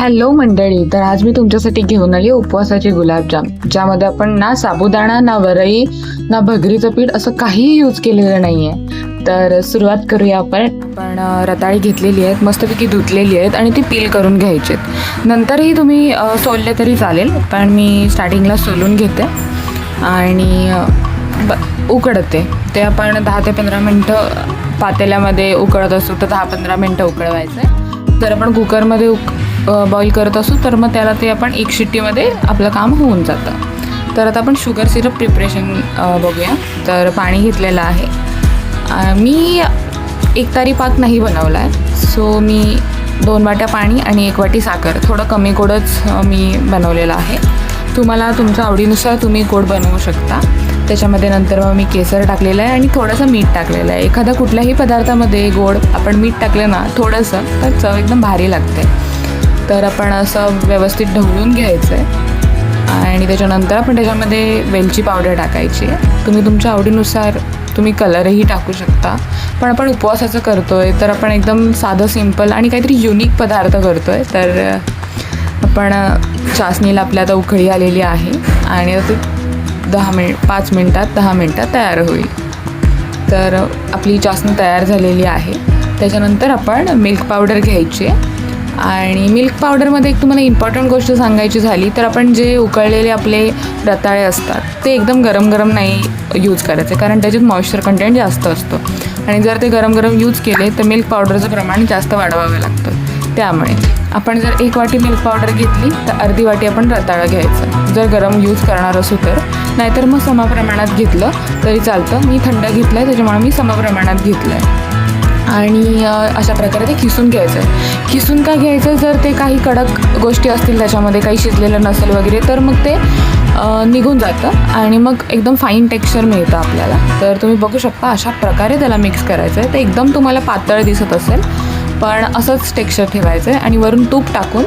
Hello मंडळी तर आज मी तुमच्यासाठी घेऊन आली उपवासाचे गुलाबजाम ज्यामध्ये आपण ना साबुदाणा ना वरई ना भगरीचं पीठ असं काहीही यूज केलेलं नाहीये. तर सुरुवात करूया आपण. पण रताळी घेतलेली आहेत मस्तपैकी धुतलेली आहेत आणि ती पील करून घ्यायची नंतरही तुम्ही सोलले तरी चालेल पण मी स्टार्टिंगला सोलून घेते. आणि ब उकडते. ते आपण दहा ते पंधरा मिनटं पातेल्यामध्ये उकळत असू तर दहा पंधरा मिनटं उकळवायचं आहे. तर आपण कुकरमध्ये उक बॉईल करत असू तर मग त्याला ते आपण एक शिट्टीमध्ये आपलं काम होऊन जातं. तर आता आपण शुगर सिरप प्रिपरेशन बघूया. तर पाणी घेतलेलं आहे. मी एक तारी पाक नाही बनवला आहे सो मी दोन वाट्या पाणी आणि एक वाटी साखर. थोडं कमी गोडच मी बनवलेलं आहे. तुम्हाला तुमच्या आवडीनुसार तुम्ही गोड बनवू शकता. त्याच्यामध्ये नंतर मग मी केसर टाकलेलं आहे आणि थोडंसं मीठ टाकलेलं आहे. एखाद्या कुठल्याही पदार्थामध्ये गोड आपण मीठ टाकलं ना थोडंसं तर चव एकदम भारी लागते. तर आपण असं व्यवस्थित ढवळून घ्यायचं आहे. आणि त्याच्यानंतर आपण त्याच्यामध्ये वेलची पावडर टाकायची आहे. तुम्ही तुमच्या आवडीनुसार तुम्ही कलरही टाकू शकता. पण आपण उपवासाचं करतो आहे तर आपण एकदम साधं सिंपल आणि काहीतरी युनिक पदार्थ करतो आहे तर आपण चाचणीला आपल्या आता उकळी आलेली आहे. आणि आता ते दहा मिनिट पाच मिनटात दहा मिनटात तयार होईल. तर आपली चाचणी तयार झालेली आहे. त्याच्यानंतर आपण मिल्क पावडर घ्यायची आहे. आणि मिल्क पावडरमध्ये एक तुम्हाला इम्पॉर्टंट गोष्ट सांगायची झाली तर आपण जे उकळलेले आपले रताळे असतात ते एकदम गरम गरम नाही यूज करायचे कारण त्याच्यात मॉइश्चर कंटेंट जास्त असतो. आणि जर ते गरम गरम यूज केले तर मिल्क पावडरचं प्रमाण जास्त वाढवावं लागतं. त्यामुळे आपण जर एक वाटी मिल्क पावडर घेतली तर अर्धी वाटी आपण रताळं घ्यायचं. जर गरम यूज करणार असू तर. नाहीतर मग समप्रमाणात घेतलं तरी चालतं. मी थंड घेतलं आहे त्याच्यामुळे मी समप्रमाणात घेतलं आहे आणि अशा प्रकारे ते खिसून घ्यायचं. आहे खिसून का घ्यायचं? जर ते काही कडक गोष्टी असतील त्याच्यामध्ये काही शिजलेलं नसेल वगैरे तर मग ते निघून जातं आणि मग एकदम फाईन टेक्स्चर मिळतं आपल्याला. तर तुम्ही बघू शकता अशा प्रकारे त्याला मिक्स करायचं आहे ते एकदम तुम्हाला पातळ दिसत असेल पण असंच टेक्स्चर ठेवायचं आहे आणि वरून तूप टाकून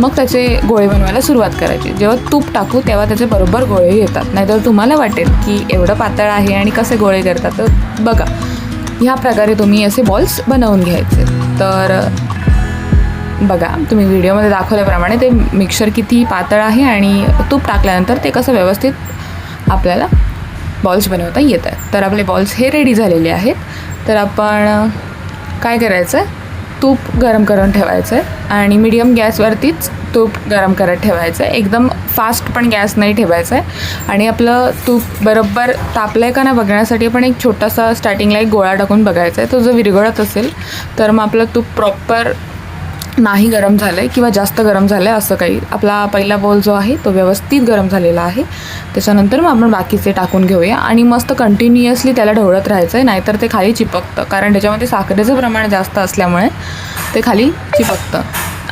मग त्याचे गोळे बनवायला सुरुवात करायची. जेव्हा तूप टाकू तेव्हा त्याचे बरोबर गोळे येतात. नाहीतर तुम्हाला वाटेल की एवढं पातळ आहे आणि कसे गोळे करतात तर बघा. ह्या प्रकारे तुम्ही असे बॉल्स बनवून घ्यायचे. तर बघा तुम्ही व्हिडिओमध्ये दाखवल्याप्रमाणे ते मिक्सर किती पातळ आहे आणि तूप टाकल्यानंतर ते कसं व्यवस्थित आपल्याला बॉल्स बनवता येत आहेत. तर आपले बॉल्स हे रेडी झालेले आहेत. तर आपण काय करायचं आहे तूप गरम करून ठेवायचं आहे आणि मीडियम गॅसवरतीच तूप गरम करत ठेवायचं. आहे एकदम फास्ट पण गॅस नाही ठेवायचा. आहे आणि आपलं तूप बरोबर तापलं आहे का नाही बघण्यासाठी आपण एक छोटासा स्टार्टिंगला एक गोळा टाकून बघायचा आहे तो जर विरघळत असेल तर मग आपलं तूप प्रॉपर नाही गरम झालं आहे किंवा जास्त गरम झालं आहे असं काही. आपला पहिला बॉल जो आहे तो व्यवस्थित गरम झालेला आहे. त्याच्यानंतर मग आपण बाकीचे टाकून घेऊया. आणि मस्त कंटिन्युअसली त्याला ढवळत राहायचं आहे नाहीतर ते खाली चिपकतं. कारण त्याच्यामध्ये साखरेचं प्रमाण जास्त असल्यामुळे ते खाली चिपकतं.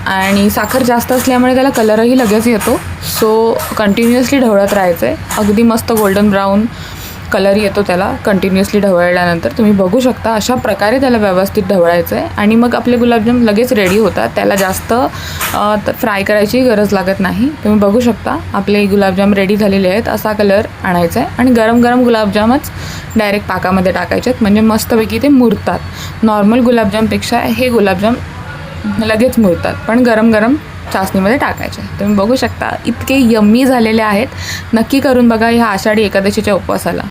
आणि साखर जास्त असल्यामुळे त्याला कलरही लगेच येतो. सो कंटिन्युअसली ढवळत राहायचं आहे अगदी मस्त गोल्डन ब्राऊन कलर येतो त्याला कंटिन्युअसली ढवळल्यानंतर. तुम्ही बघू शकता अशा प्रकारे त्याला व्यवस्थित ढवळायचं आहे आणि मग आपले गुलाबजाम लगेच रेडी होतात. त्याला जास्त फ्राय करायची गरज लागत नाही. तुम्ही बघू शकता आपले गुलाबजाम रेडी झालेले आहेत. असा कलर आणायचा आहे आणि गरम गरम गुलाबजामच डायरेक्ट पाकामध्ये टाकायचे आहेत म्हणजे मस्तपैकी ते मुरतात. नॉर्मल गुलाबजामपेक्षा हे गुलाबजाम लगेच मुरतात पण गरम गरम चाचणीमध्ये टाकायचे. तुम्ही बघू शकता इतके यम्मी झालेले आहेत. नक्की करून बघा ह्या आषाढी एकादशीच्या उपवासाला.